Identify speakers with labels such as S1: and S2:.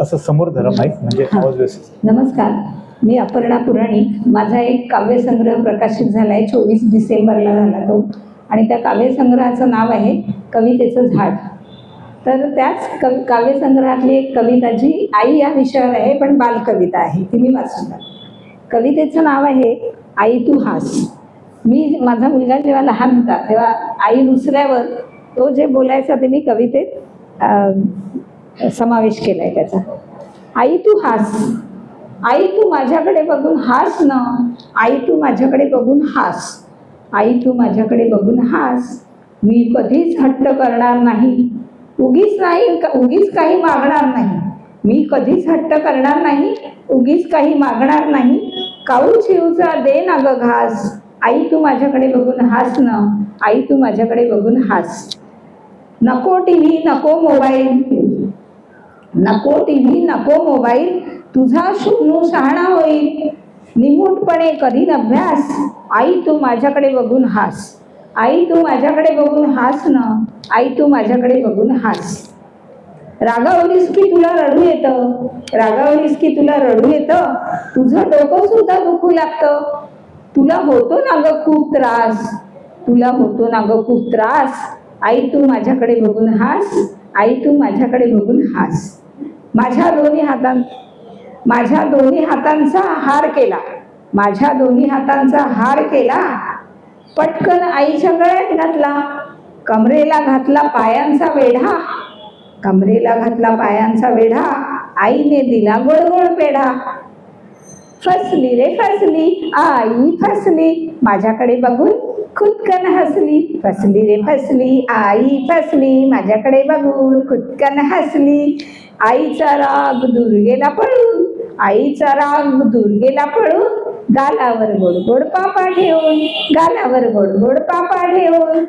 S1: असं समोर धरा माईक म्हणजे आवाज व्यवस्थित.
S2: नमस्कार. मी अपर्णा पुराणिक माझा एक काव्यसंग्रह प्रकाशित झाला आहे चोवीस डिसेंबरला झाला तो. आणि त्या काव्यसंग्रहाचं नाव आहे कवितेचं झाड. तर त्याच कवि काव्यसंग्रहातली एक कविता जी आई या विषयावर आहे पण बालकविता आहे ती मी वाचणार. कवितेचं नाव आहे आई तू हास. मी माझा मुलगा जेव्हा लहान होता तेव्हा आई रुसल्यावर तो जे बोलायचा ते मी कवितेत समावेश केला आहे त्याचा. आई तू हास. आई तू माझ्याकडे बघून हास ना. आई तू माझ्याकडे बघून हास. आई तू माझ्याकडे बघून हास. मी कधीच हट्ट करणार नाही. उगीच नाही उगीच काही मागणार नाही. मी कधीच हट्ट करणार नाही उगीच काही मागणार नाही. काऊ शिवचा दे ना ग घास. आई तू माझ्याकडे बघून हास ना. आई तू माझ्याकडे बघून हास. नको टी व्ही नको मोबाईल. नको टी व्ही नको मोबाईल तुझा शून्नू शहाणा होईल. निमूटपणे करीन अभ्यास. आई तू माझ्याकडे बघून हास. आई तू माझ्याकडे बघून हास ना. आई तू माझ्याकडे बघून हास. रागावलीस की तुला रडू येतं? रागावलीस की तुला रडू येतं? तुझं डोकं सुद्धा दुखू लागतं. तुला होतो ना ग खूप त्रास. तुला होतो ना ग खूप त्रास. आई तू माझ्याकडे बघून हास. आई तू माझ्याकडे बघून हास. माझ्या दोन्ही हातां माझ्या दोन्ही हातांचा हार केला. माझ्या दोन्ही हातांचा हार केला. पटकन आईच्या गळ्यात घातला. कमरेला घातला पायांचा वेढा. कमरेला घातला पायांचा वेढा. आईने दिला गोळगोळ पेढा. फसली रे फसली आई फसली. माझ्याकडे बघून खुदकन हसली. फसली रे फसली आई फसली. माझ्याकडे बघून खुदकन हसली. आईचा राग दुर्गेला पळून आईचा राग दुर्गेला पळून गालावर गोड गोड पापा ठेवून गालावर गोड गोड पापा ठेवून